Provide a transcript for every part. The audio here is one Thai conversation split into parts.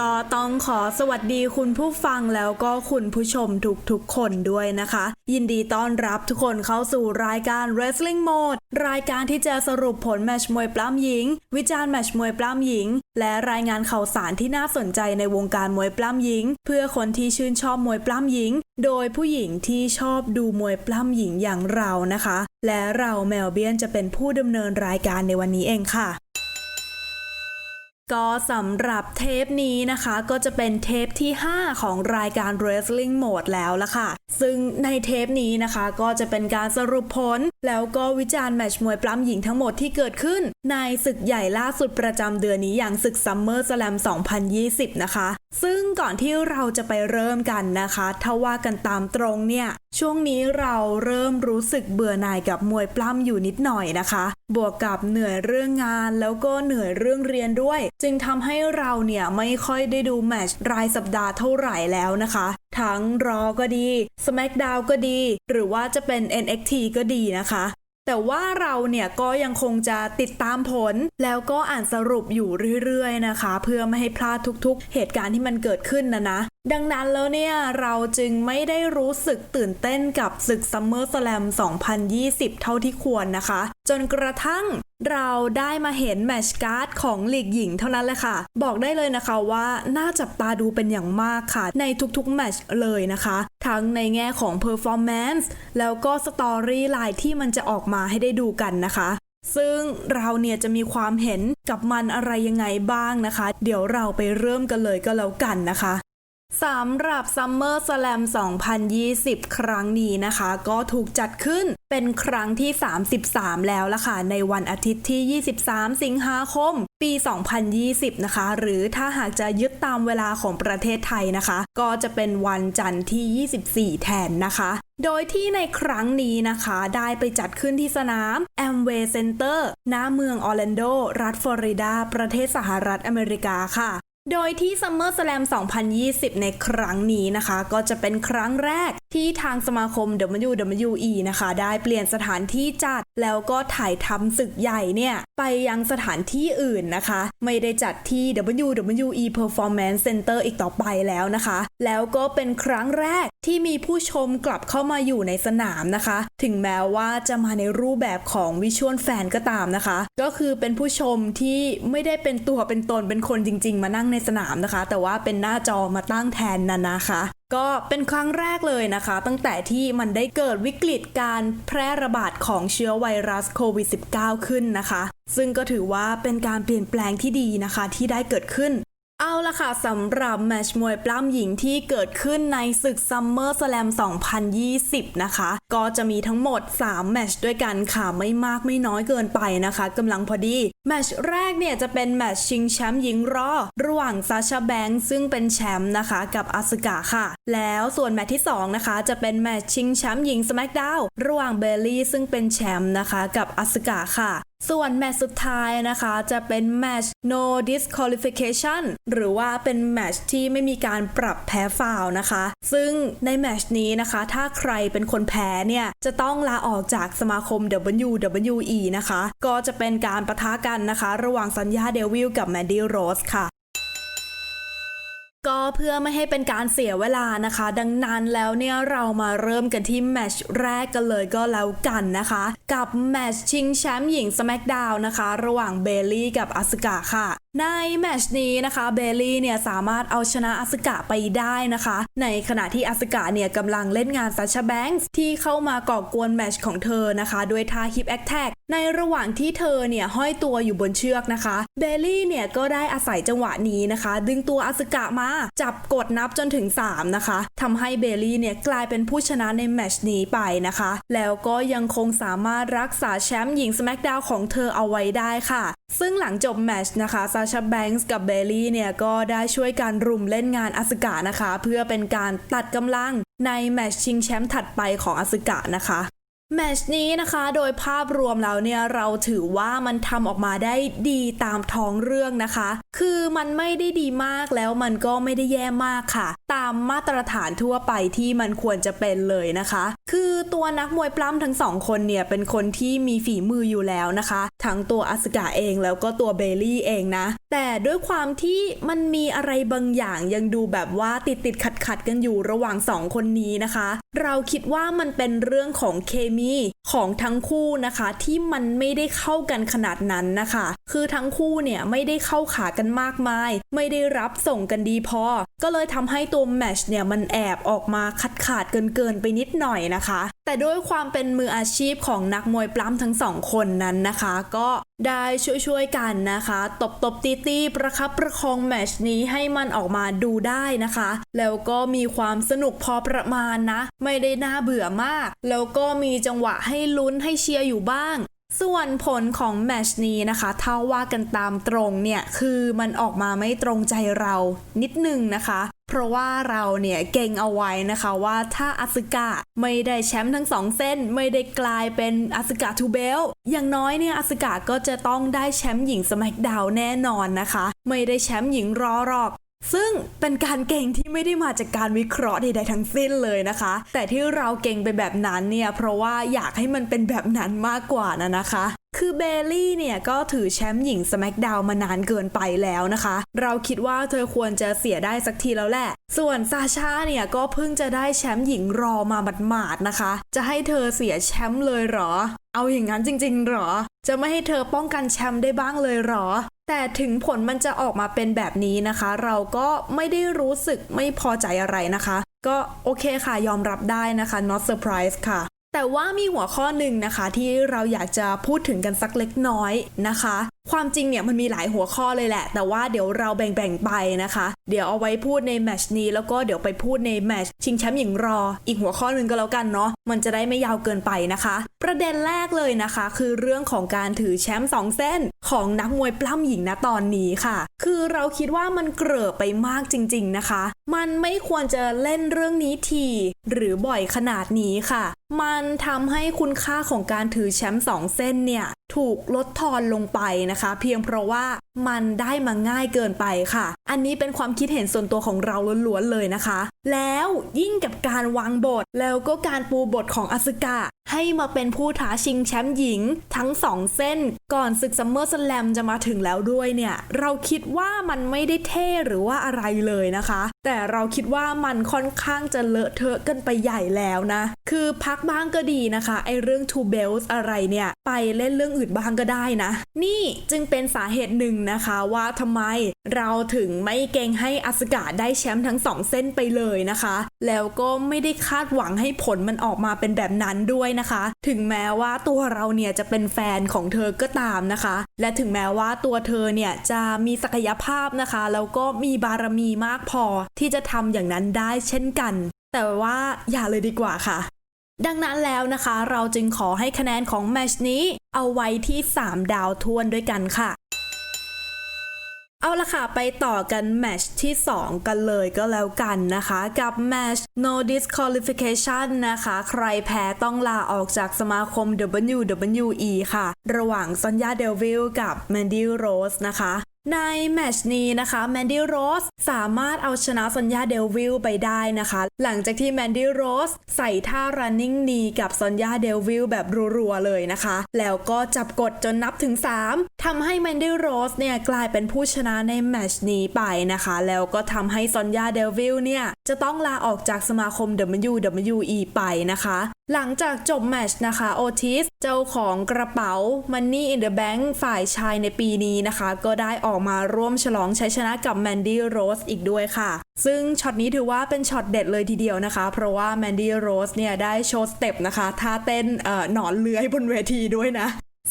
ก็ต้องขอสวัสดีคุณผู้ฟังแล้วก็คุณผู้ชมทุกๆคนด้วยนะคะ ยินดีต้อนรับทุกคนเข้าสู่รายการ Wrestling Mode รายการที่จะสรุปผลแมชมวยปล้ำหญิง วิจารณ์แมชมวยปล้ำหญิง และรายงานข่าวสารที่น่าสนใจในวงการมวยปล้ำหญิง เพื่อคนที่ชื่นชอบมวยปล้ำหญิง โดยผู้หญิงที่ชอบดูมวยปล้ำหญิงอย่างเรานะคะ และเราแมวเบียนจะเป็นผู้ดำเนินรายการในวันนี้เองค่ะ ก็สำหรับเทปนี้นะคะก็จะเป็นเทปที่ 5 ของรายการ Wrestling Mode แล้วละค่ะ ซึ่งในเทปนี้นะคะก็จะเป็นการสรุปผล แล้วก็วิจารณ์แมชมวยปล้ำหญิงทั้งหมดที่เกิดขึ้น ในศึกใหญ่ล่าสุดประจำเดือนนี้อย่างศึก Summer Slam 2020 นะคะ ซึ่งก่อนที่เราจะไปเริ่มกันนะคะ ถ้าว่ากันตามตรงเนี่ย ช่วงนี้เราเริ่มรู้สึกเบื่อหน่ายกับมวยปล้ำอยู่นิดหน่อยนะคะ บวกกับเหนื่อยเรื่องงานแล้วก็เหนื่อยเรื่องเรียนด้วย จึงทำให้เราเนี่ยไม่ค่อยได้ดูแมตช์รายสัปดาห์เท่าไหร่แล้วนะคะ ทั้งรอก็ดี SmackDown ก็ดี หรือว่าจะเป็น NXT ก็ดีนะคะ แต่ว่าเราเนี่ยก็ยังคงจะติดตามผล แล้วก็อ่านสรุปอยู่เรื่อยๆนะคะ เพื่อไม่ให้พลาดทุกๆ เหตุการณ์ที่มันเกิดขึ้นนะนะ ดังนั้นแล้วเนี่ย เราจึงไม่ได้รู้สึกตื่นเต้นกับศึก Summer Slam 2020 เท่าที่ควรนะคะ จนกระทั่งเราได้มาเห็นแมชการ์ดของลีกหญิงเท่านั้นแหละค่ะ บอกได้เลยนะคะว่าน่าจับตาดูเป็นอย่างมากค่ะ ในทุกๆแมชเลยนะคะ ทั้งในแง่ของ performance แล้วก็สตอรี่ไลน์ที่มันจะออกมาให้ได้ดูกันนะคะซึ่งเราเนี่ยจะมีความเห็นกับมันอะไรยังไงบ้างนะคะ เดี๋ยวเราไปเริ่มกันเลยก็แล้วกันนะคะ สำหรับ Summer Slam 2020 ครั้งนี้นะคะ ก็ถูกจัดขึ้นเป็นครั้งที่ 33 แล้วล่ะค่ะ ในวันอาทิตย์ที่ 23 สิงหาคม ปี 2020 นะคะ หรือถ้าหากจะยึดตามเวลาของประเทศไทยนะคะ ก็จะเป็นวันจันทร์ที่ 24 แทนนะคะ โดยที่ในครั้งนี้นะคะ ได้ไปจัดขึ้นที่สนาม Amway Center ณเมืองออร์แลนโด รัฐฟลอริดา ประเทศสหรัฐอเมริกาค่ะ โดยที่ Summer Slam 2020 ในครั้งนี้นะคะ ก็จะเป็นครั้งแรกที่ทางสมาคม WWE นะคะ ได้เปลี่ยนสถานที่จัด แล้วก็ถ่ายทำศึกใหญ่เนี่ย ไปยังสถานที่อื่นนะคะ ไม่ได้จัดที่ WWE Performance Center อีกต่อไปแล้วนะคะ แล้วก็เป็นครั้งแรกที่มีผู้ชมกลับเข้ามาอยู่ในสนามนะคะ ถึงแม้ว่าจะมาในรูปแบบของวิชวลแฟนก็ตามนะคะ ก็คือเป็นผู้ชมที่ไม่ได้เป็นตัวเป็นตนเป็นคนจริง ๆ มานั่งในสนามนะคะ แต่ว่าเป็นหน้าจอมาตั้งแทนนะนะคะ ก็เป็นครั้งแรกเลยนะคะ ตั้งแต่ที่มันได้เกิดวิกฤตการแพร่ระบาดของเชื้อไวรัสโควิด -19 ขึ้นนะคะ ซึ่งก็ถือว่าเป็นการเปลี่ยนแปลงที่ดีนะคะที่ได้เกิดขึ้น เอาละค่ะสำหรับแมชมวยปล้ำหญิงที่เกิดขึ้นในศึก Summer Slam 2020 นะคะ ก็จะมีทั้งหมด 3 แมชด้วยกันค่ะไม่มากไม่น้อยเกินไปนะคะกำลังพอดี แมชแรกเนี่ยจะเป็นแมชชิงแชมป์หญิงรอ ระหว่างซาชาแบงค์ซึ่งเป็นแชมป์นะคะกับอาสกาค่ะแล้วส่วนแมตช์ที่ 2 นะคะ จะเป็นแมตช์ชิงแชมป์หญิงส c k กด o w n ระหว่างเบลลี่ซึ่งเป็นแชมป์นะคะ กับอาสึกะค่ะ ส่วนแมตช์สุดท้ายนะคะ จะเป็นแมตช์ no disqualification หรือว่าเป็นแมตช์ที่ไม่มีการปรับแพ้ฟาวนะคะ ซึ่งในแมตช์นี้นะคะ ถ้าใครเป็นคนแพ้เนี่ย จะต้องลาออกจากสมาคม WWE นะคะ ก็จะเป็นการประทะกันนะคะ ระหว่างสัญญาเดวิลกับแมดดี้โรสค่ะ ก็เพื่อไม่ให้เป็นการเสียเวลานะคะ ดังนั้นแล้วเนี่ยเรามาเริ่มกันที่แมชแรกกันเลยก็แล้วกันนะคะ กับแมชชิงแชมป์หญิง SmackDown นะคะ ระหว่างเบลลี่กับอสกาค่ะ ในแมชนี้นะคะเบลลี่เนี่ยสามารถเอาชนะอสกาไปได้นะคะ ในขณะที่อสกาเนี่ยกำลังเล่นงานซาชาแบงค์ที่เข้ามาก่อกวนแมชของเธอนะคะด้วยท่าฮิปแอคแท็กในระหว่างที่เธอเนี่ยห้อยตัวอยู่บนเชือกนะคะเบลลี่เนี่ยก็ได้อาศัยจังหวะนี้นะคะ ดึงตัวอสกามาจับกดนับจนถึง 3 นะคะทำให้เบลลี่เนี่ยกลายเป็นผู้ชนะในแมชนี้ไปนะคะ แล้วก็ยังคงสามารถรักษาแชมป์หญิง SmackDown ของเธอเอาไว้ได้ค่ะ ซึ่งหลังจบแมชนะคะซาชาแบงค์กับเบลลี่เนี่ยก็ได้ช่วยการรุมเล่นงานอสกานะคะ เพื่อเป็นการตัดกำลังในแมชชิงแชมป์ถัดไปของอสกานะคะ แมชนี้นะคะ โดยภาพรวมแล้วเนี่ยเราถือว่ามันทำออกมาได้ดีตามท้องเรื่องนะคะ คือมันไม่ได้ดีมากแล้วมันก็ไม่ได้แย่มากค่ะ ตามมาตรฐานทั่วไปที่มันควรจะเป็นเลยนะคะ คือตัวนักมวยปล้ำทั้งสองคนเนี่ยเป็นคนที่มีฝีมืออยู่แล้วนะคะ ทั้งตัวอสกาเองแล้วก็ตัวเบลลี่เองนะ แต่ด้วยความที่มันมีอะไรบางอย่างยังดูแบบว่าติดติดขัดขัดกันอยู่ระหว่างสองคนนี้นะคะ เราคิดว่ามันเป็นเรื่องของเคมีของทั้งคู่นะคะ ที่มันไม่ได้เข้ากันขนาดนั้นนะคะ คือทั้งคู่เนี่ยไม่ได้เข้าขากันมากมาย ไม่ได้รับส่งกันดีพอ ก็เลยทำให้ตัวแมชเนี่ยมันแอบออกมาขาดขาดเกินเกินไปนิดหน่อยนะคะ แต่ด้วยความเป็นมืออาชีพของนักมวยปล้ำทั้งสองคนนั้นนะคะ ก็ได้ช่วยๆกันนะคะ ตบตบตีตีประคับประคองแมชนี้ให้มันออกมาดูได้นะคะ แล้วก็มีความสนุกพอประมาณนะ ไม่ได้น่าเบื่อมาก แล้วก็มีจังหวะให้ลุ้นให้เชียร์อยู่บ้าง ส่วนผลของแมชนี้นะคะถ้าว่ากันตามตรงเนี่ย คือมันออกมาไม่ตรงใจเรานิดนึงนะคะ เพราะว่าเราเนี่ยเก่งเอาไว้นะคะว่าถ้าอสกาไม่ได้แชมป์ทั้งสองเส้น ไม่ได้กลายเป็นอสกาทูเบลอย่างน้อยเนี่ยอสกาก็จะต้องได้แชมป์หญิงสมักดาวแน่นอนนะคะ ไม่ได้แชมป์หญิงรอหรอก ซึ่งเป็นการเก่งที่ไม่ได้มาจากการวิเคราะห์ใดๆทั้งสิ้นเลยนะคะ แต่ที่เราเก่งไปแบบนั้นเนี่ยเพราะว่าอยากให้มันเป็นแบบนั้นมากกว่านะนะคะ คือเบลลี่เนี่ยก็ถือแชมป์หญิงส c k กดาวมานานเกินไปแล้วนะคะ เราคิดว่าเธอควรจะเสียได้สักทีแล้วแหละ ส่วนซาชาเนี่ยก็เพิ่งจะได้แชมป์หญิงรอมาหมาดๆนะคะ จะให้เธอเสียแชมป์เลยเหรอ เอาอย่างนั้นจริงๆหรอ จะไม่ให้เธอป้องกันแชมป์ได้บ้างเลยเหรอ แต่ถึงผลมันจะออกมาเป็นแบบนี้นะคะ เราก็ไม่ได้รู้สึกไม่พอใจอะไรนะคะ ก็โอเคค่ะยอมรับได้นะคะ not surprise ค่ะ แต่ว่ามีหัวข้อหนึ่งนะคะที่เราอยากจะพูดถึงกันสักเล็กน้อยนะคะ ความจริงเนี่ยมันมีหลายหัวข้อเลยแหละ แต่ว่าเดี๋ยวเราแบ่งๆไปนะคะ เดี๋ยวเอาไว้พูดในแมชนี้แล้วก็เดี๋ยวไปพูดในแมชชิงแชมป์หญิงรอ อีกหัวข้อหนึ่งก็แล้วกันเนาะมันจะได้ไม่ยาวเกินไปนะคะ ประเด็นแรกเลยนะคะ คือเรื่องของการถือแชมป์สองเส้น ของนักมวยปล้ำหญิงณตอนนี้ค่ะ คือเราคิดว่ามันเกลือไปมากจริง ๆนะคะ มันไม่ควรจะเล่นเรื่องนี้ทีหรือบ่อยขนาดนี้ค่ะ มันทำให้คุณค่าของการถือแชมป์สองเส้นเนี่ย ถูกลดทอนลงไปนะคะ เพียงเพราะว่ามันได้มาง่ายเกินไปค่ะ อันนี้เป็นความคิดเห็นส่วนตัวของเราล้วนๆเลยนะคะ แล้วยิ่งกับการวางบท แล้วก็การปูบทของอสกาให้มาเป็นผู้ท้าชิงแชมป์หญิง ทั้งสองเส้น ก่อนศึกซัมเมอร์สแลมจะมาถึงแล้วด้วยเนี่ย เราคิดว่ามันไม่ได้เท่หรือว่าอะไรเลยนะคะ แต่เราคิดว่ามันค่อนข้างจะเลอะเทอะกันไปใหญ่แล้วนะ คือพักบ้างก็ดีนะคะ ไอเรื่อง two bells อะไรเนี่ย ไปเล่นเรื่องอื่นบ้างก็ได้นะ นี่จึงเป็นสาเหตุหนึ่งนะคะว่าทำไมเราถึงไม่เกงให้อสกาได้แชมป์ทั้งสองเส้นไปเลยนะคะ แล้วก็ไม่ได้คาดหวังให้ผลมันออกมาเป็นแบบนั้นด้วยนะคะ ถึงแม้ว่าตัวเราเนี่ยจะเป็นแฟนของเธอก็ตามนะคะ และถึงแม้ว่าตัวเธอเนี่ยจะมีศักยภาพนะคะ แล้วก็มีบารมีมากพอที่จะทำอย่างนั้นได้เช่นกัน แต่ว่าอย่าเลยดีกว่าค่ะ ดังนั้นแล้วนะคะ เราจึงขอให้คะแนนของแมชนี้ เอาไว้ที่ 3 ดาวทวนด้วยกันค่ะ เอาละค่ะ ไปต่อกันแมชที่ 2 กันเลยก็แล้วกันนะคะ กับแมช no disqualification นะคะ ใครแพ้ต้องลาออกจากสมาคม WWE ค่ะ ระหว่างซอนยาเดลวิลกับแมนดี้โรสนะคะ ในแมชนี้นะคะแมนดี้โรสสามารถเอาชนะซอนยาเดลวิลไปได้นะคะ หลังจากที่แมนดี้โรสใส่ท่า running knee กับซอนยาเดลวิลแบบรัวๆเลยนะคะ แล้วก็จับกดจนนับถึง 3ทำให้แมนดี้โรสเนี่ยกลายเป็นผู้ชนะในแมชนี้ไปนะคะ แล้วก็ทำให้ซอนยาเดลวิลเนี่ยจะต้องลาออกจากสมาคม WWE ไปนะคะหลังจากจบแมชนะคะโอทิสเจ้าของกระเป๋า Money in the Bank ฝ่ายชายในปีนี้นะคะ ก็ได้ออกมาร่วมฉลองชัยชนะกับแมนดี้โรสอีกด้วยค่ะ ซึ่งช็อตนี้ถือว่าเป็นช็อตเด็ดเลยทีเดียวนะคะ เพราะว่าแมนดี้โรสเนี่ยได้โชว์สเต็ปนะคะท่าเต้นเอ่อหนอนเลื้อยบนเวทีด้วยนะ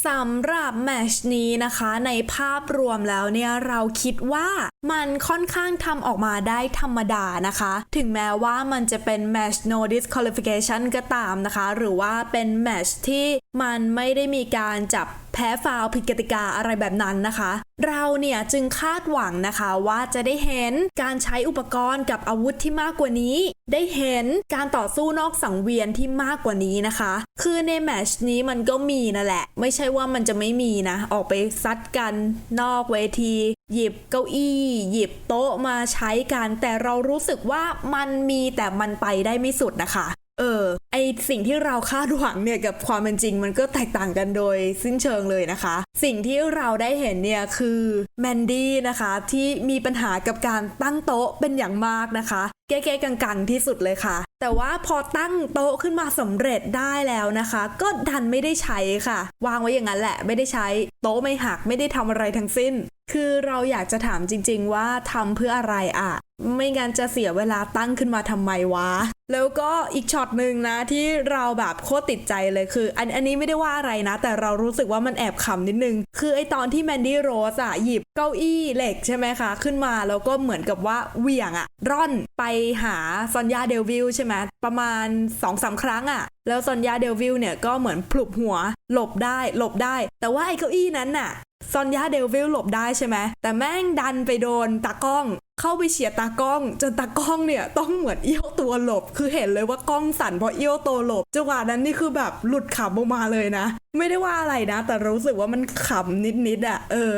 สำหรับแมชนี้นะคะในภาพรวมแล้วเนี่ยเราคิดว่ามันค่อนข้างทำออกมาได้ธรรมดานะคะ ถึงแม้ว่ามันจะเป็นแมช no disqualification ก็ตามนะคะ หรือว่าเป็นแมชที่มันไม่ได้มีการจับ แพ้ฟาวผิดกติกาอะไรแบบนั้นนะคะ เราเนี่ยจึงคาดหวังนะคะว่าจะได้เห็นการใช้อุปกรณ์กับอาวุธที่มากกว่านี้ ได้เห็นการต่อสู้นอกสังเวียนที่มากกว่านี้นะคะ คือในแมชนี้มันก็มีนั่นแหละ ไม่ใช่ว่ามันจะไม่มีนะ ออกไปซัดกันนอกเวที หยิบเก้าอี้ หยิบโต๊ะมาใช้กัน แต่เรารู้สึกว่ามันมีแต่มันไปได้ไม่สุดนะคะ เออ ไอสิ่งที่เราคาดหวังเนี่ยกับความเป็นจริงมันก็แตกต่างกันโดยสิ้นเชิงเลยนะคะ สิ่งที่เราได้เห็นเนี่ยคือแมนดี้นะคะที่มีปัญหากับการตั้งโต๊ะเป็นอย่างมากนะคะแก้ๆกังๆที่สุดเลยค่ะ แต่ว่าพอตั้งโต๊ะขึ้นมาสำเร็จได้แล้วนะคะ ก็ดันไม่ได้ใช้ค่ะ วางไว้อย่างนั้นแหละไม่ได้ใช้โต๊ะไม่หักไม่ได้ทำอะไรทั้งสิ้น คือเราอยากจะถามจริง ๆ ว่าทำเพื่ออะไรอะไม่งั้นจะเสียเวลาตั้งขึ้นมาทำไมวะ แล้วก็อีกช็อตหนึ่งนะที่เราแบบโคตรติดใจเลยคือ อันอันนี้ไม่ได้ว่าอะไรนะ แต่เรารู้สึกว่ามันแอบขำนิดนึง คือไอตอนที่แมนดี้โรสอะหยิบเก้าอี้เหล็กใช่ไหมคะ ขึ้นมาแล้วก็เหมือนกับว่าเหวี่ยงอะร่อนไปหาซอนยาเดลวิลใช่ไหมประมาณ2อสาครั้งอะแล้วซอนยาเดลวิลเนี่ยก็เหมือนพลุบหัว หลบได้หลบได้ แต่ว่าไอ้เก้าอี้นั้นน่ะ ซอนยาเดลวิลหลบได้ใช่ไหมแต่แม่งดันไปโดนตากล้อง เข้าไปเฉียดตากล้อง จนตากล้องเนี่ยต้องเหมือนเอี้ยวตัวหลบ คือเห็นเลยว่ากล้องสั่นเพราะเอี้ยวตัวหลบจังหวะนั้นนี่คือแบบหลุดขำออกมาเลยนะ ไม่ได้ว่าอะไรนะ แต่รู้สึกว่ามันขำนิดๆอะ่ะเออ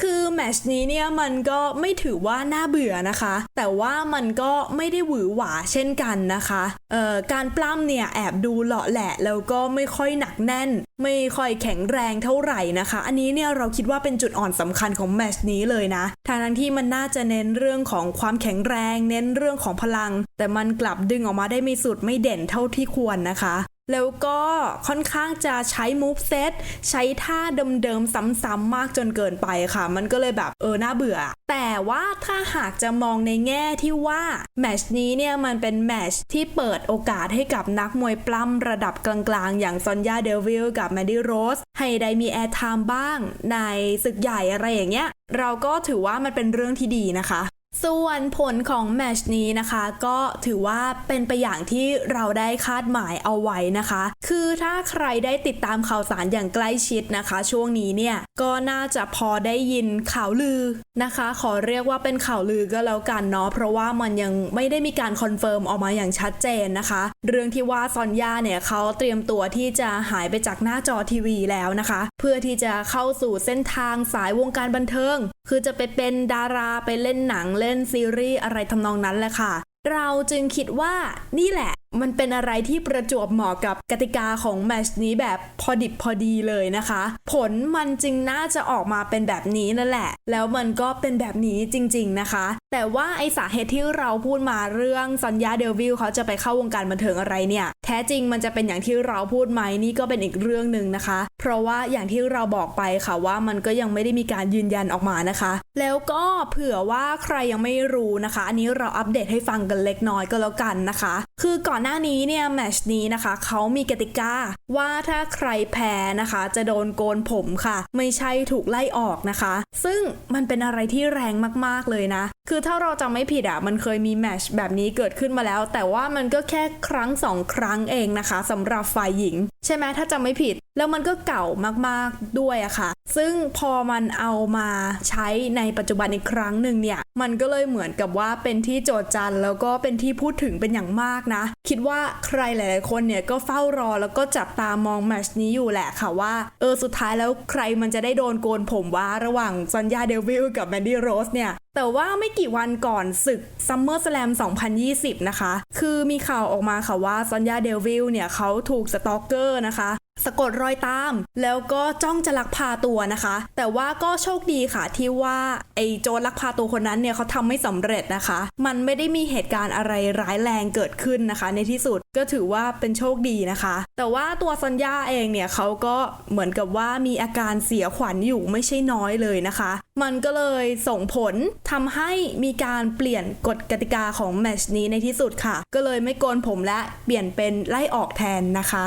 คือแมชนี้เนี่ยมันก็ไม่ถือว่าน่าเบื่อนะคะ แต่ว่ามันก็ไม่ได้หวือหวาเช่นกันนะคะเอ่อการปล้ำเนี่ยแอบดูเลาะแหละแล้วก็ไม่ค่อยหนักแน่น ไม่ค่อยแข็งแรงเท่าไหร่นะคะ อันนี้เนี่ยเราคิดว่าเป็นจุดอ่อนสำคัญของแมชนี้เลยนะทางทั้งที่มันน่าจะเน้นเรื่องของความแข็งแรง เน้นเรื่องของพลัง แต่มันกลับดึงออกมาได้ไม่สุดไม่เด่นเท่าที่ควรนะคะ แล้วก็ค่อนข้างจะใช้ move set ใช้ท่าเดิมๆ ซ้ำๆมากจนเกินไปค่ะ มันก็เลยแบบเออน่าเบื่อ แต่ว่าถ้าหากจะมองในแง่ที่ว่าแมชนี้เนี่ยมันเป็นแมชที่เปิดโอกาสให้กับนักมวยปล้ำระดับกลางๆ อย่างซอนยาเดวิลกับแมดดี้โรสให้ได้มีแอร์ไทม์บ้างในศึกใหญ่อะไรอย่างเงี้ยเราก็ถือว่ามันเป็นเรื่องที่ดีนะคะ ส่วนผลของแมชนี้นะคะก็ถือว่าเป็นไปอย่างที่เราได้คาดหมายเอาไว้นะคะ คือถ้าใครได้ติดตามข่าวสารอย่างใกล้ชิดนะคะ ช่วงนี้เนี่ยก็น่าจะพอได้ยินข่าวลือนะคะ ขอเรียกว่าเป็นข่าวลือก็แล้วกันเนาะเพราะว่ามันยังไม่ได้มีการคอนเฟิร์มออกมาอย่างชัดเจนนะคะ เรื่องที่ว่าซอนย่าเนี่ยเขาเตรียมตัวที่จะหายไปจากหน้าจอทีวีแล้วนะคะ เพื่อที่จะเข้าสู่เส้นทางสายวงการบันเทิง คือจะไปเป็นดาราไปเล่นหนังเล่นซีรีส์อะไรทำนองนั้นแหละค่ะ เราจึงคิดว่านี่แหละมันเป็นอะไรที่ประจวบเหมาะกับกติกาของแมชนี้แบบพอดิบพอดีเลยนะคะ ผลมันจึงน่าจะออกมาเป็นแบบนี้นั่นแหละ แล้วมันก็เป็นแบบนี้จริง ๆนะคะ แต่ว่าไอสาเหตุที่เราพูดมาเรื่องสัญญาเดวิลเขาจะไปเข้าวงการบันเทิงอะไรเนี่ย แท้จริงมันจะเป็นอย่างที่เราพูดไหมนี่ก็เป็นอีกเรื่องหนึ่งนะคะ เพราะว่าอย่างที่เราบอกไปค่ะว่ามันก็ยังไม่ได้มีการยืนยันออกมานะคะ แล้วก็เผื่อว่าใครยังไม่รู้นะคะ อันนี้เราอัปเดตให้ฟังกันเล็กน้อยก็แล้วกันนะคะ คือก่อนหน้านี้เนี่ยแมชนี้นะคะเขามีกติกาว่าถ้าใครแพ้นะคะจะโดนโกนผมค่ะ ไม่ใช่ถูกไล่ออกนะคะ ซึ่งมันเป็นอะไรที่แรงมากๆเลยนะ คือถ้าเราจำไม่ผิดอะมันเคยมีแมชแบบนี้เกิดขึ้นมาแล้ว แต่ว่ามันก็แค่ครั้งสองครั้งเองนะคะสำหรับฝ่ายหญิง ใช่ไหมถ้าจำไม่ผิด แล้วมันก็เก่ามากๆด้วยอะค่ะ ซึ่งพอมันเอามาใช้ในปัจจุบันอีกครั้งหนึ่งเนี่ย มันก็เลยเหมือนกับว่าเป็นที่โจทย์จันแล้วก็เป็นที่พูดถึงเป็นอย่างมากนะ คิดว่าใครหลาย ๆ คนเนี่ยก็เฝ้ารอแล้วก็จับตามองแมชนี้อยู่แหละค่ะว่าเออสุดท้ายแล้วใครมันจะได้โดนโกนผมว่าระหว่างซอนยาเดวิลกับแมนดี้โรสเนี่ย แต่ว่าไม่กี่วันก่อนศึก Summer Slam 2020 นะคะ คือมีข่าวออกมาค่ะว่าซอนยาเดวิลเนี่ยเขาถูกสตอกเกอร์นะคะ สะกดรอยตาม แล้วก็จ้องจะลักพาตัวนะคะ แต่ว่าก็โชคดีค่ะที่ว่าไอ้โจรลักพาตัวคนนั้นเนี่ยเขาทำไม่สำเร็จนะคะ มันไม่ได้มีเหตุการณ์อะไรร้ายแรงเกิดขึ้นนะคะ ในที่สุดก็ถือว่าเป็นโชคดีนะคะ แต่ว่าตัวซอนยาเองเนี่ยเขาก็เหมือนกับว่ามีอาการเสียขวัญอยู่ไม่ใช่น้อยเลยนะคะ มันก็เลยส่งผลทำให้มีการเปลี่ยนกฎกติกาของแมชนี้ในที่สุดค่ะ ก็เลยไม่โกนผมและเปลี่ยนเป็นไล่ออกแทนนะคะ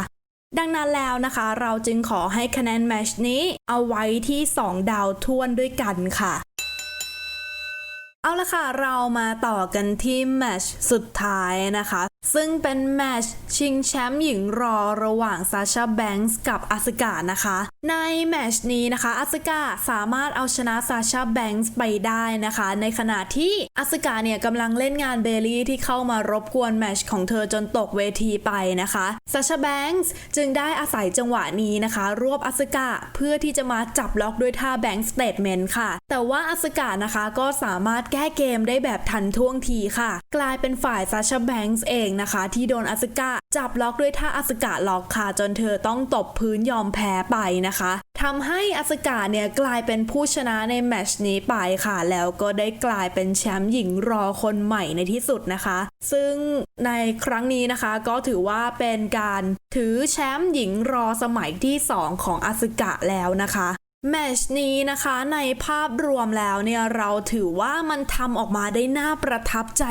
ดังนั้นแล้วนะคะ เราจึงขอให้คะแนนแมชนี้เอาไว้ที่ 2 ดาวท้วนด้วยกันค่ะ เอาละค่ะ เรามาต่อกันที่แมชสุดท้ายนะคะ ซึ่งเป็นแมชชิงแชมป์หญิงรอระหว่างซาชาแบงก์กับอาสกานะคะ ในแมชนี้นะคะอาสกาสามารถเอาชนะซาชาแบงก์ไปได้นะคะ ในขณะที่อาสกาเนี่ยกำลังเล่นงานเบลลี่ที่เข้ามารบกวนแมชของเธอจนตกเวทีไปนะคะซาชาแบงก์จึงได้อาศัยจังหวะนี้นะคะ รวบอาสกาเพื่อที่จะมาจับล็อกด้วยท่าแบงก์สเตทเมนต์ค่ะ แต่ว่าอาสกานะคะก็สามารถแก้เกมได้แบบทันท่วงทีค่ะ กลายเป็นฝ่ายซาชาแบงก์เองนะคะ ที่โดนอาสกาจับล็อกด้วยท่าอาสกาล็อกค่ะ จนเธอต้องตบพื้นยอมแพ้ไปนะคะทำให้อาสกาเนี่ยกลายเป็นผู้ชนะในแมชนี้ไปค่ะ แล้วก็ได้กลายเป็นแชมป์หญิงรอคนใหม่ในที่สุดนะคะ ซึ่งในครั้งนี้นะคะก็ถือว่าเป็นการถือแชมป์หญิงรอสมัยที่ 2 ของอาสกะแล้วนะคะ แมชนี้นะคะในภาพรวมแล้วเนี่ยเราถือว่ามันทำออกมาได้น่าประทับใจ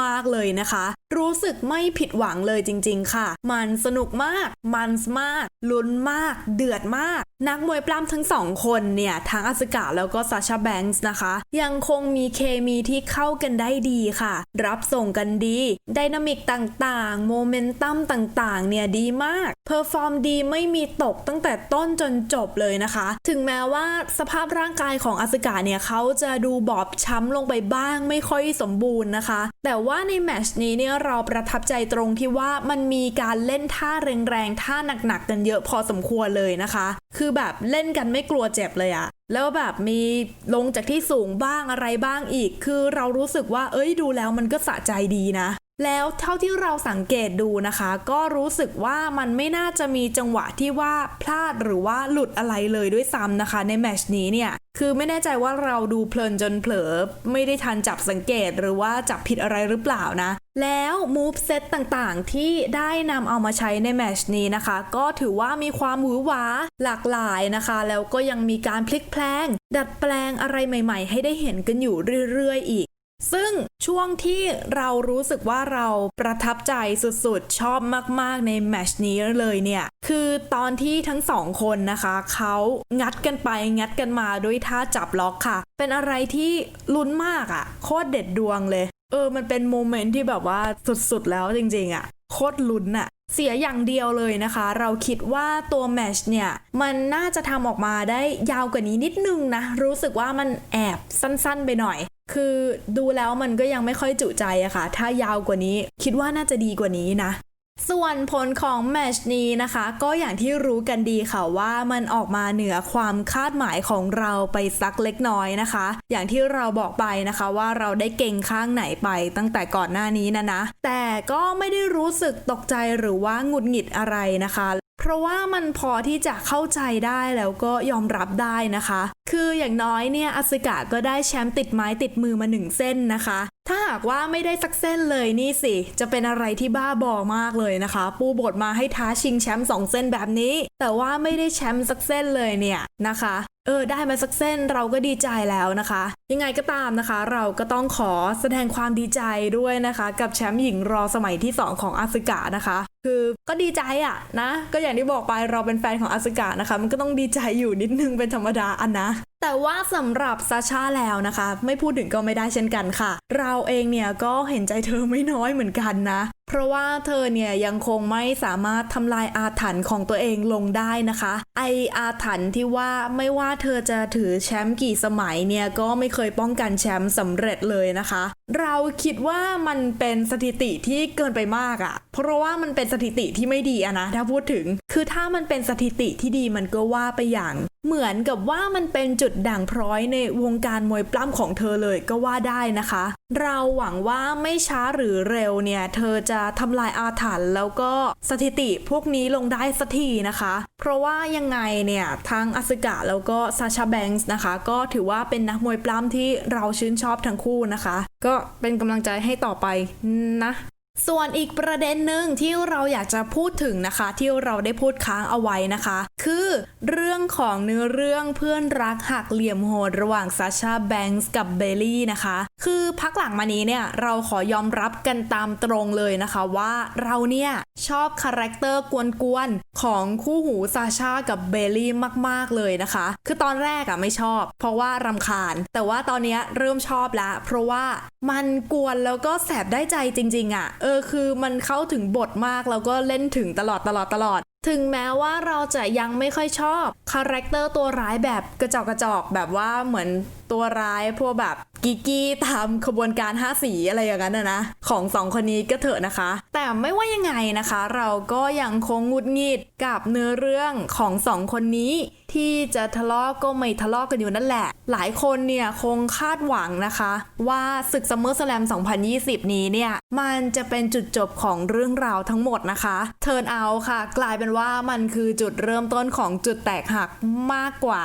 มากๆเลยนะคะ รู้สึกไม่ผิดหวังเลยจริง ๆ ค่ะ มันสนุกมาก มันมาก ลุ้นมาก เดือดมาก นักมวยปล้ำทั้งสองคนเนี่ยทั้งอาสกาแล้วก็ซาชาแบงค์นะคะ ยังคงมีเคมีที่เข้ากันได้ดีค่ะ รับส่งกันดีไดนามิกต่างๆ โมเมนตัมต่างๆ เนี่ยดีมากเพอร์ฟอร์มดีไม่มีตกตั้งแต่ต้นจนจบเลยนะคะ ถึงแม้ว่าสภาพร่างกายของอาสกาเนี่ยเขาจะดูบอบช้ำลงไปบ้างไม่ค่อยสมบูรณ์นะคะ แต่ว่าในแมชนี้เนี่ยเราประทับใจตรงที่ว่ามันมีการเล่นท่าแรงๆท่าหนักๆกันเยอะพอสมควรเลยนะคะ คือแบบเล่นกันไม่กลัวเจ็บเลยอะแล้วแบบมีลงจากที่สูงบ้างอะไรบ้างอีก คือเรารู้สึกว่า เอ้ยดูแล้วมันก็สะใจดีนะ แล้วเท่าที่เราสังเกตดูนะคะ ก็รู้สึกว่ามันไม่น่าจะมีจังหวะที่ว่าพลาดหรือว่าหลุดอะไรเลยด้วยซ้ำนะคะ ในแมชนี้เนี่ยคือไม่แน่ใจว่าเราดูเพลินจนเผลอ ไม่ได้ทันจับสังเกตหรือว่าจับผิดอะไรหรือเปล่านะ แล้วมูฟเซตต่างๆ ที่ได้นำเอามาใช้ในแมชนี้นะคะ ก็ถือว่ามีความหวือหวาหลากหลายนะคะ แล้วก็ยังมีการพลิกแพลง ดัดแปลงอะไรใหม่ ๆ ให้ได้เห็นกันอยู่เรื่อยๆ อีก ซึ่งช่วงที่เรารู้สึกว่าเราประทับใจสุดๆ ชอบมากๆในแมชนี้เลยเนี่ย คือตอนที่ทั้งสองคนนะคะเขางัดกันไปงัดกันมาด้วยท่าจับล็อกค่ะ เป็นอะไรที่ลุ้นมากอะ่ะ โคตรเด็ดดวงเลย เออ มันเป็นโมเมนต์ที่แบบว่าสุดๆ แล้วจริงๆอะ่ะ โคตรลุ้นอะ่ะเสียอย่างเดียวเลยนะคะ เราคิดว่าตัวแมชเนี่ย มันน่าจะทำออกมาได้ยาวกว่านี้นิดนึงนะ รู้สึกว่ามันแอบสั้นๆไปหน่อย คือดูแล้วมันก็ยังไม่ค่อยจุใจอะค่ะ ถ้ายาวกว่านี้คิดว่าน่าจะดีกว่านี้นะ ส่วนผลของแมชนี้นะคะ ก็อย่างที่รู้กันดีค่ะว่ามันออกมาเหนือความคาดหมายของเราไปสักเล็กน้อยนะคะ อย่างที่เราบอกไปนะคะว่าเราได้เก่งข้างไหนไปตั้งแต่ก่อนหน้านี้นะนะ แต่ก็ไม่ได้รู้สึกตกใจหรือว่าหงุดหงิดอะไรนะคะ เพราะว่ามันพอที่จะเข้าใจได้แล้วก็ยอมรับได้นะคะ คืออย่างน้อยเนี่ยอสกาก็ได้แชมป์ติดไม้ติดมือมาหนึ่งเส้นนะคะ ถ้าหากว่าไม่ได้สักเส้นเลยนี่สิ จะเป็นอะไรที่บ้าบอมากเลยนะคะ ปูบทมาให้ท้าชิงแชมป์สองเส้นแบบนี้ แต่ว่าไม่ได้แชมป์สักเส้นเลยเนี่ยนะคะ เออได้มาสักเส้นเราก็ดีใจแล้วนะคะ ยังไงก็ตามนะคะ เราก็ต้องขอแสดงความดีใจด้วยนะคะ กับแชมป์หญิงรอสมัยที่ 2 ของอาสกานะคะ คือก็ดีใจอะนะ ก็อย่างที่บอกไปเราเป็นแฟนของอาสกานะคะ มันก็ต้องดีใจอยู่นิดนึงเป็นธรรมดาอันนะ แต่ว่าสำหรับซาชาแล้วนะคะ ไม่พูดถึงก็ไม่ได้เช่นกันค่ะ เราเองเนี่ยก็เห็นใจเธอไม่น้อยเหมือนกันนะ เพราะว่าเธอเนี่ยยังคงไม่สามารถทำลายอาถรรพ์ของตัวเองลงได้นะคะ ไออาถรรพ์ที่ว่าไม่ว่าเธอจะถือแชมป์กี่สมัยเนี่ยก็ไม่เคยป้องกันแชมป์สำเร็จเลยนะคะ เราคิดว่ามันเป็นสถิติที่เกินไปมากอะ่ะเพราะว่ามันเป็นสถิติที่ไม่ดีอะนะถ้าพูดถึง คือถ้ามันเป็นสถิติที่ดีมันก็ว่าไปอย่าง เหมือนกับว่ามันเป็นจุดด่างพร้อยในวงการมวยปล้ำของเธอเลยก็ว่าได้นะคะ เราหวังว่าไม่ช้าหรือเร็วเนี่ย เธอจะทำลายอาถรรพ์แล้วก็สถิติพวกนี้ลงได้สักทีนะคะ เพราะว่ายังไงเนี่ยทั้งอสกะแล้วก็ซาชาแบงส์นะคะ ก็ถือว่าเป็นนักมวยปล้ำที่เราชื่นชอบทั้งคู่นะคะ ก็เป็นกำลังใจให้ต่อไปนะ ส่วนอีกประเด็นหนึ่งที่เราอยากจะพูดถึงนะคะ ที่เราได้พูดค้างเอาไว้นะคะ คือเรื่องของเนื้อเรื่องเพื่อนรักหักเหลี่ยมโหดระหว่างซาชาแบงก์กับเบลลี่นะคะ คือพักหลังมานี้เนี่ยเราขอยอมรับกันตามตรงเลยนะคะว่าเราเนี่ยชอบคาแรคเตอร์กวนๆของคู่หูซาชากับเบลลี่มากๆเลยนะคะ คือตอนแรกอะไม่ชอบ เพราะว่ารำคาญ แต่ว่าตอนนี้เริ่มชอบแล้วเพราะว่ามันกวนแล้วก็แสบได้ใจจริงๆอะออคือมันเข้าถึงบทมากแล้วก็เล่นถึงตลอดตลอดตลอด ถึงแม้ว่าเราจะยังไม่ค่อยชอบคาแรคเตอร์ตัวร้ายแบบกระจอกกระจอกแบบว่าเหมือน ตัวร้ายพวกแบบกิกกี้ตามขบวนการห้าสีอะไรอย่างนั้นนะของสองคนนี้ก็เถอะนะคะ แต่ไม่ว่ายังไงนะคะ เราก็ยังคงงุดงิดกับเนื้อเรื่องของสองคนนี้ ที่จะทะเลาะก็ไม่ทะเลาะกันอยู่นั่นแหละ หลายคนเนี่ยคงคาดหวังนะคะ ว่าศึกซัมเมอร์สแลม2020 นี้เนี่ย มันจะเป็นจุดจบของเรื่องราวทั้งหมดนะคะเทิร์นเอาค่ะ กลายเป็นว่ามันคือจุดเริ่มต้นของจุดแตกหักมากกว่า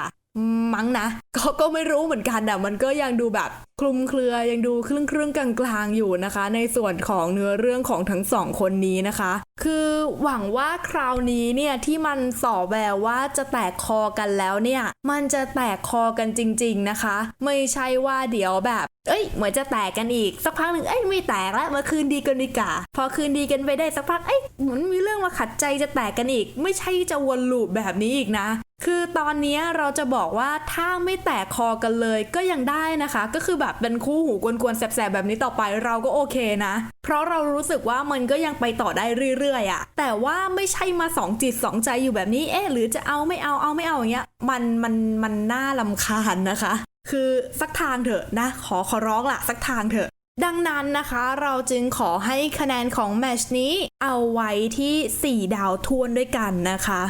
มั้งนะก็ก็ไม่รู้เหมือนกันอะมันก็ยังดูแบบ คลุมเครือยังดูครึ่งครึ่งๆกลางๆอยู่นะคะ ในส่วนของเนื้อเรื่องของทั้งสองคนนี้นะคะ คือหวังว่าคราวนี้เนี่ยที่มันส่อแววว่าจะแตกคอกันแล้วเนี่ยมันจะแตกคอกันจริง ๆนะคะ ไม่ใช่ว่าเดี๋ยวแบบเอ้ยเหมือนจะแตกกันอีกสักพักหนึ่งเอ้ยไม่แตกแล้วมาคืนดีกันดีกว่าพอคืนดีกันไปได้สักพักเอ้ยเหมือนมีเรื่องมาขัดใจจะแตกกันอีก ไม่ใช่จะวนลูปแบบนี้อีกนะ คือตอนนี้เราจะบอกว่าถ้าไม่แตกคอกันเลยก็ยังได้นะคะ ก็คือแบบเป็นคู่หูกวนๆแสบๆแบบนี้ต่อไปเราก็โอเคนะ เพราะเรารู้สึกว่ามันก็ยังไปต่อได้เรื่อยๆอะแต่ว่าไม่ใช่มาสองจิตสองใจอยู่แบบนี้เอ๊ะหรือจะเอาไม่เอาเอาไม่เอาอย่างเงี้ยมันมันมันน่าลำคาญนะคะ คือสักทางเถอะนะ ขอขอร้องละสักทางเถอะดังนั้นนะคะเราจึงขอให้คะแนนของแมชนี้เอาไว้ที่ 4 ดาวทวนด้วยกันนะคะ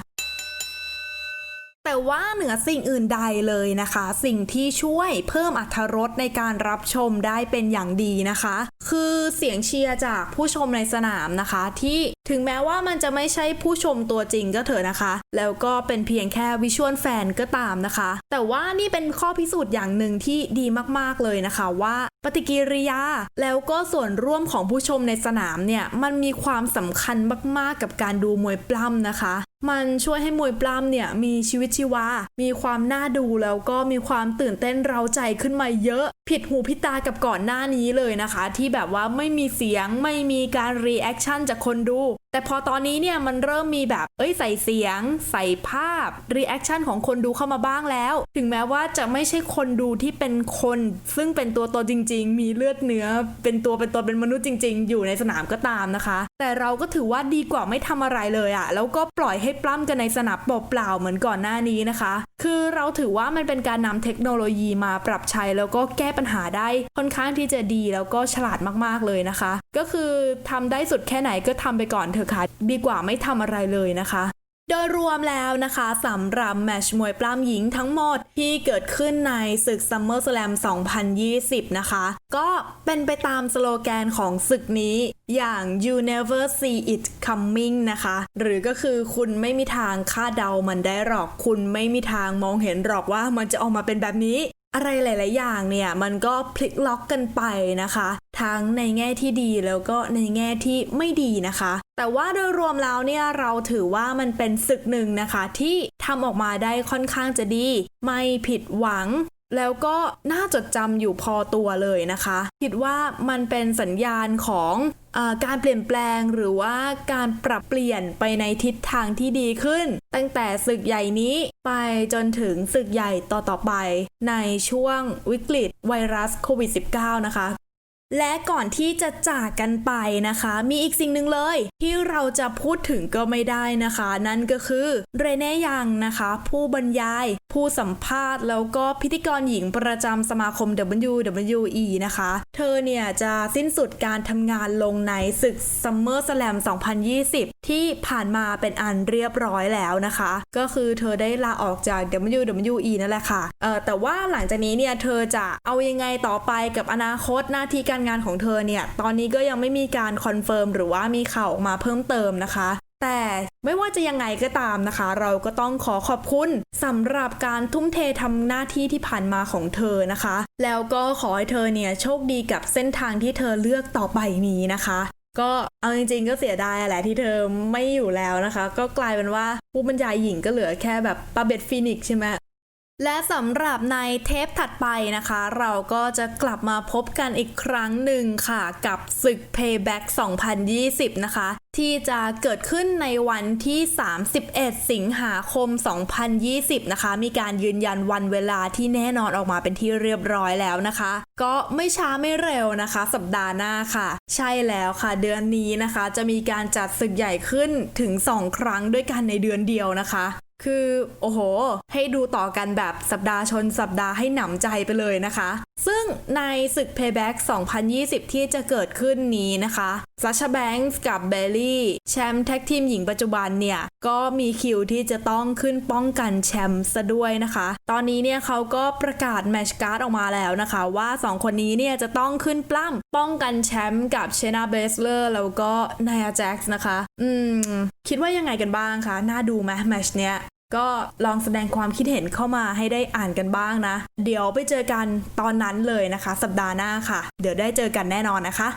แต่ว่าเหนือสิ่งอื่นใดเลยนะคะ สิ่งที่ช่วยเพิ่มอรรถรสในการรับชมได้เป็นอย่างดีนะคะ คือเสียงเชียร์จากผู้ชมในสนามนะคะ ที่ถึงแม้ว่ามันจะไม่ใช่ผู้ชมตัวจริงก็เถอะนะคะ แล้วก็เป็นเพียงแค่วิชวลแฟนก็ตามนะคะ แต่ว่านี่เป็นข้อพิสูจน์อย่างหนึ่งที่ดีมากๆเลยนะคะว่าปฏิกิริยา แล้วก็ส่วนร่วมของผู้ชมในสนามเนี่ยมันมีความสำคัญมากๆกับการดูมวยปล้ำนะคะ มันช่วยให้มวยปล้ำเนี่ยมีชีวิตชีวา มีความน่าดูแล้วก็มีความตื่นเต้นเร้าใจขึ้นมาเยอะ ผิดหูผิดตากับก่อนหน้านี้เลยนะคะ ที่แบบว่าไม่มีเสียงไม่มีการรีแอคชั่นจากคนดู แต่พอตอนนี้เนี่ยมันเริ่มมีแบบเอ้ยใส่เสียง ใส่ภาพรีแอคชั่นของคนดูเข้ามาบ้างแล้ว ถึงแม้ว่าจะไม่ใช่คนดูที่เป็นคน ซึ่งเป็นตัวตนจริง ๆ มีเลือดเนื้อ เป็นตัวเป็นตัวเป็นมนุษย์จริง ๆ อยู่ในสนามก็ตามนะคะ แต่เราก็ถือว่าดีกว่าไม่ทำอะไรเลยอะแล้วก็ปล่อยให้ปล้ำกันในสนามเปล่าๆเหมือนก่อนหน้านี้นะคะ คือเราถือว่ามันเป็นการนำเทคโนโลยีมาปรับใช้แล้วก็แก้ปัญหาได้ค่อนข้างที่จะดีแล้วก็ฉลาดมากๆเลยนะคะ ก็คือทำได้สุดแค่ไหนก็ทำไปก่อนเถอะค่ะดีกว่าไม่ทำอะไรเลยนะคะ โดยรวมแล้วนะคะสำหรับแมชมวยปล้ำหญิงทั้งหมดที่เกิดขึ้นในศึก Summer Slam 2020 นะคะ ก็เป็นไปตามสโลแกนของศึกนี้อย่าง you never see it coming นะคะ หรือก็คือคุณไม่มีทางคาดเดามันได้หรอก คุณไม่มีทางมองเห็นหรอกว่ามันจะออกมาเป็นแบบนี้ อะไรหลาย ๆ อย่างเนี่ยมันก็พลิกล็อกกันไปนะคะ ทั้งในแง่ที่ดีแล้วก็ในแง่ที่ไม่ดีนะคะ แต่ว่าโดยรวมแล้วเนี่ยเราถือว่ามันเป็นศึกหนึ่งนะคะ ที่ทำออกมาได้ค่อนข้างจะดี ไม่ผิดหวัง แล้วก็น่าจดจำอยู่พอตัวเลยนะคะ คิดว่ามันเป็นสัญญาณของอการเปลี่ยนแปลงหรือว่าการปรับเปลี่ยนไปในทิศทางที่ดีขึ้น ตั้งแต่ศึกใหญ่นี้ไปจนถึงศึกใหญ่ต่อๆไป ในช่วงวิกฤตไวรัสโควิด -19 นะคะ และก่อนที่จะจากกันไปนะคะ มีอีกสิ่งหนึ่งเลย ที่เราจะพูดถึงก็ไม่ได้นะคะ นั่นก็คือเรเน่ยังนะคะ ผู้บรรยาย ผู้สัมภาษณ์ แล้วก็พิธีกรหญิงประจำสมาคม WWE นะคะ เธอเนี่ยจะสิ้นสุดการทำงานลงในศึก Summer Slam 2020 ที่ผ่านมาเป็นอันเรียบร้อยแล้วนะคะ ก็คือเธอได้ลาออกจาก WWE นั่นแหละค่ะเออแต่ว่าหลังจากนี้เนี่ยเธอจะเอายังไงต่อไปกับอนาคตหน้าที่การงานของเธอเนี่ย ตอนนี้ก็ยังไม่มีการคอนเฟิร์มหรือว่ามีข่าวออกมาเพิ่มเติมนะคะ แต่ไม่ว่าจะยังไงก็ตามนะคะ เราก็ต้องขอขอบคุณสำหรับการทุ่มเททำหน้าที่ที่ผ่านมาของเธอนะคะ แล้วก็ขอให้เธอเนี่ยโชคดีกับเส้นทางที่เธอเลือกต่อไปนี้นะคะก็เอาจริงๆก็เสียดายแหละที่เธอไม่อยู่แล้วนะคะ ก็กลายเป็นว่าผู้บรรยายหญิงก็เหลือแค่แบบปาเบตฟินิกใช่ไหม และสำหรับในเทปถัดไปนะคะ เราก็จะกลับมาพบกันอีกครั้งหนึ่งค่ะ กับศึก Payback 2020 นะคะ ที่จะเกิดขึ้นในวันที่ 31 สิงหาคม 2020 นะคะ มีการยืนยันวันเวลาที่แน่นอนออกมาเป็นที่เรียบร้อยแล้วนะคะ ก็ไม่ช้าไม่เร็วนะคะ สัปดาห์หน้าค่ะ ใช่แล้วค่ะ เดือนนี้นะคะ จะมีการจัดศึกใหญ่ขึ้นถึง 2 ครั้งด้วยกันในเดือนเดียวนะคะ คือโอ้โห ให้ดูต่อกันแบบสัปดาห์ชนสัปดาห์ให้หนำใจไปเลยนะคะ ซึ่งในศึก Payback 2020 ที่จะเกิดขึ้นนี้นะคะซัชแบงค์กับเบลลี่แชมป์แท็กทีมหญิงปัจจุบันเนี่ย ก็มีคิวที่จะต้องขึ้นป้องกันแชมป์ซะด้วยนะคะ ตอนนี้เนี่ยเขาก็ประกาศแมชการ์ดออกมาแล้วนะคะ ว่า 2 คนนี้เนี่ยจะต้องขึ้นปล้ำป้องกันแชมป์กับเชนาเบสเลอร์แล้วก็นายาแจ็กส์นะคะ อืม คิดว่ายังไงกันบ้างคะ น่าดูไหมแมชเนี้ย ก็ลองแสดงความคิดเห็นเข้ามาให้ได้อ่านกันบ้างนะ เดี๋ยวไปเจอกันตอนนั้นเลยนะคะ สัปดาห์หน้าค่ะ เดี๋ยวได้เจอกันแน่นอนนะคะ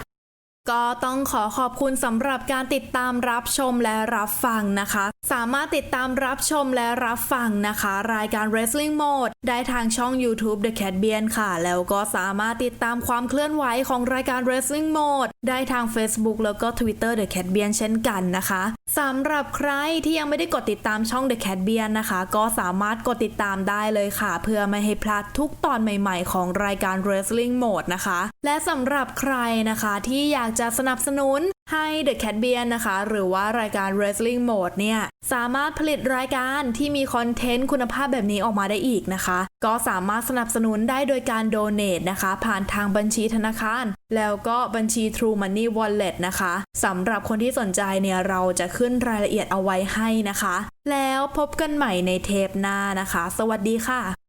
ก็ต้องขอขอบคุณสำหรับการติดตามรับชมและรับฟังนะคะ สามารถติดตามรับชมและรับฟังนะคะ รายการ Wrestling Mode ได้ทางช่อง YouTube The Cat b e a n ค่ะ แล้วก็สามารถติดตามความเคลื่อนไหวของรายการ Wrestling Mode ได้ทาง Facebook แล้วก็ Twitter The Cat b e a n เช่นกันนะคะ สำหรับใครที่ยังไม่ได้กดติดตามช่อง The Cat b i a n นะคะ ก็สามารถกดติดตามได้เลยค่ะ เพื่อไม่ให้พลาดทุกตอนใหม่ๆ ของรายการ Wrestling Mode นะคะ และสำหรับใครนะคะที่อยากจะสนับสนุนให้ The Cat b i a n นะคะ หรือว่ารายการ Wrestling Mode เนี่ย สามารถผลิตรายการที่มีคอนเทนต์คุณภาพแบบนี้ออกมาได้อีกนะคะ ก็สามารถสนับสนุนได้โดยการโดเน a t นะคะ ผ่านทางบัญชีธนาคาร แล้วก็บัญชี True Money Wallet นะคะสำหรับคนที่สนใจเนี่ย เราจะขึ้นรายละเอียดเอาไว้ให้นะคะ แล้วพบกันใหม่ในเทปหน้านะคะ สวัสดีค่ะ